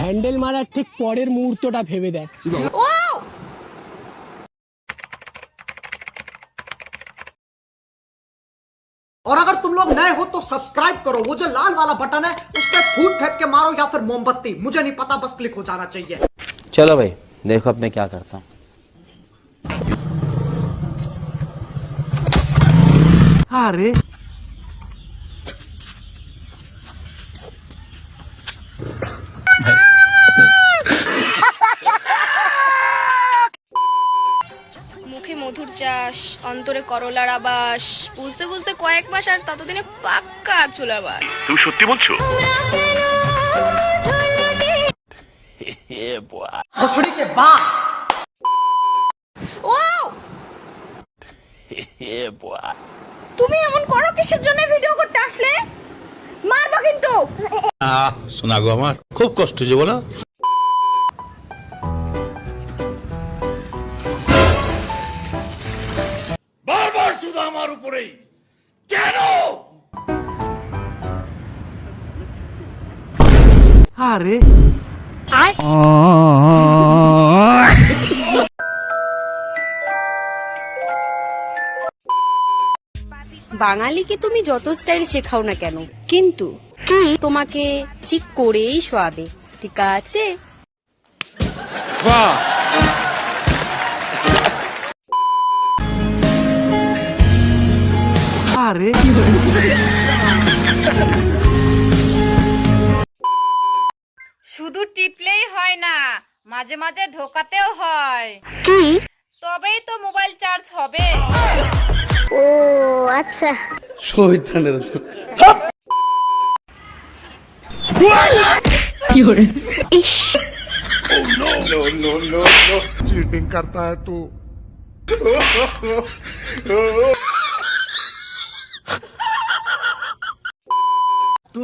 Handle মারার ঠিক পরের মুহূর্তটা ভেবে দেখ और अगर तुम लोग नए हो तो सब्सक्राइब करो वो जो लाल वाला बटन है उस पर फूट फेंक के मारो या फिर मोमबत्ती मुझे नहीं पता बस क्लिक हो जाना चाहिए चलो भाई देखो अब मैं क्या करता हूँ আরে অন্তরে করলার আবাস। বুঝতে বুঝতে কয়েক মাস আর ততদিনে পাক্কা চুল আবার। তুমি সত্যি বলছো? তুমি এমন করো কিসের জন্য ভিডিও করতে আসলে? মারবা কিন্তু। সোনা গো আমার খুব কষ্ট যে বলো। উপরেই। কেন? আরে। বাঙালিকে তুমি যত স্টাইল শেখাও না কেন কিন্তু তোমাকে চিক করেই শোয়াবে। ঠিক আছে? আরে শুধু টিপলেই হয় না মাঝে মাঝে ঢোকাতেও হয় তবেই তো মোবাইল চার্জ হবে चीटिंग करता है तू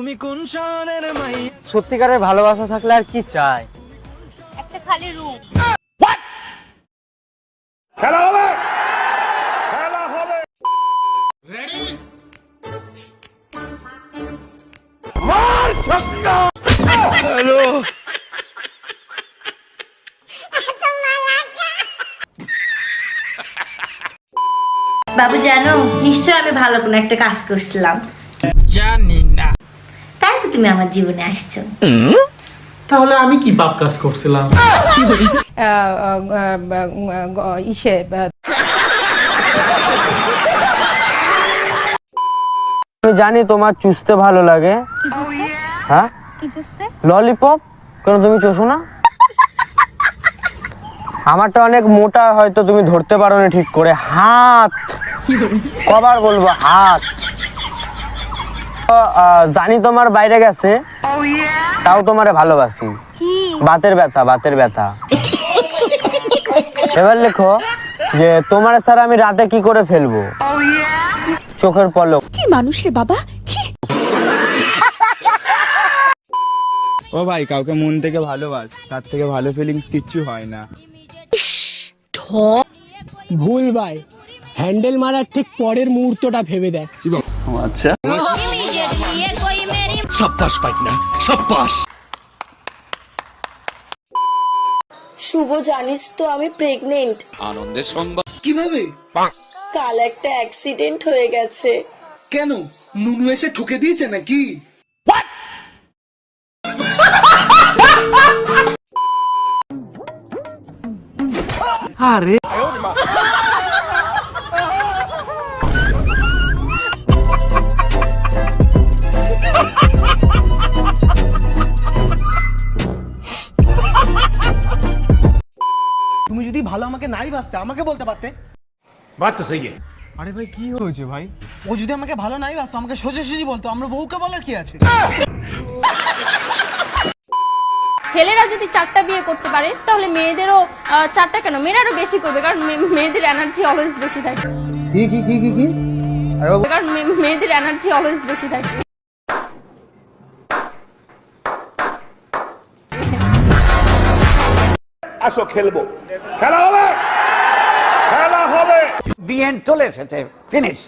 তুমি কোন শহরের মাই? সত্যিকারের ভালোবাসা থাকলে আর কি চাই? একটা খালি রুম খেলা হবে? খেলা হবে। বাবু জানো নিশ্চয় আমি ভালো কোনো একটা কাজ করছিলাম। জানি। তুমি আমার জীবনে আসছো। তাহলে আমি কি পাপ কাজ করছিলাম? ইসে আমি জানি তোমার চুষতে ভালো লাগে। হ্যাঁ? ললিপপ? কেন তুমি চষো না? আমারটা অনেক মোটা হয়তো তুমি ধরতে পারো না ঠিক করে। হাত! কবার বলব হাত! জানি তোমার বাইরে গেছে। oh, তাও তোমারে ভালোবাসি। বাতের ব্যথা বাতের ব্যথা। এবার লেখো যে তোমার স্যার আমি রাতে কি করে ফেলব? Oh, চোখের পলক। কি মানুষ রে বাবা? ও ভাই কাউকে মন থেকে ভালোবাস তার থেকে ভালো ফিলিংস কিচ্ছু হয় না। ভুল ভাই হ্যান্ডেল মারার ঠিক পরের মুহূর্তটা ভেবে দেখ। আচ্ছা। সাব্বাস সাব্বাস! শুভ জানিস তো আমি প্রেগনেন্ট আনন্দের সংবাদ। কীভাবে? কাল একটা অ্যাক্সিডেন্ট হয়ে গেছে। কেন? নুনু এসে ঠুকে দিয়েছে নাকি? আরে নাই আমাকে বলতে পারতে? বাত তো সহি আরে ভাই কি হয়েছে ভাই? ও যদি আমাকে ভালো নাই বাসতো আমাকে সোজাসুজি বলতো আমরা বউকে বলার কি আছে? ছেলেরা যদি চারটা বিয়ে করতে পারে তাহলে মেয়েদেরও আহ, চারটা কেন? মেয়েরাও বেশি করবে কারণ মে- মেয়েদের এনার্জি অলওয়েজ বেশি থাকে। কি কি কি কি কি? কারণ মে- মেয়েদের এনার্জি অলওয়েজ বেশি থাকে। আসো খেলব। খেলা হবে? দি এন্ড চলে এসেছে। ফিনিশ